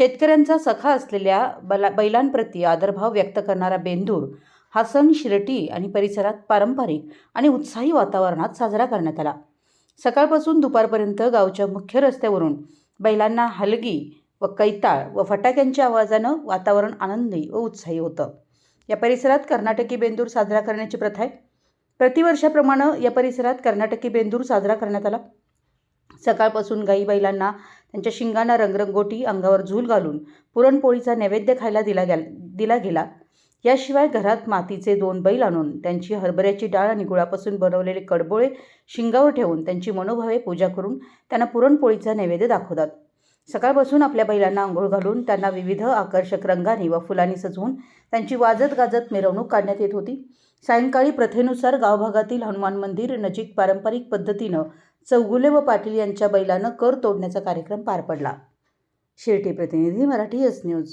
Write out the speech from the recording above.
शेतकऱ्यांचा सखा असलेल्या बला बैलांप्रती आदरभाव व्यक्त करणारा बेंदूर हा सण शिरटी आणि परिसरात पारंपरिक आणि उत्साही वातावरणात साजरा करण्यात आला. सकाळपासून दुपारपर्यंत गावच्या मुख्य रस्त्यावरून बैलांना हलगी व कैताळ व फटाक्यांच्या आवाजानं वातावरण आनंदी व उत्साही होतं. या परिसरात कर्नाटकी बेंदूर साजरा करण्याची प्रथा आहे. प्रतिवर्षाप्रमाणे या परिसरात कर्नाटकी बेंदूर साजरा करण्यात आला. सकाळपासून गाई बैलांना त्यांच्या शिंगांना रंगरंगोटी अंगावर झूल घालून पुरणपोळीचा नैवेद्य खायला दिला गेला दिला गेला. याशिवाय घरात मातीचे दोन बैल आणून त्यांची हरभऱ्याची डाळ आणि गुळापासून बनवलेले कडबोळे शिंगावर ठेवून त्यांची मनोभावे पूजा करून त्यांना पुरणपोळीचा नैवेद्य दाखवतात. सकाळपासून आपल्या बैलांना आंघोळ घालून त्यांना विविध आकर्षक रंगांनी व फुलांनी सजवून त्यांची वाजत गाजत मिरवणूक काढण्यात येत होती. सायंकाळी प्रथेनुसार गावभागातील हनुमान मंदिर नजीक पारंपरिक पद्धतीनं चौगुले व पाटील यांच्या बैलानं कर तोडण्याचा कार्यक्रम पार पडला. शेर्टी प्रतिनिधी मराठी एस न्यूज.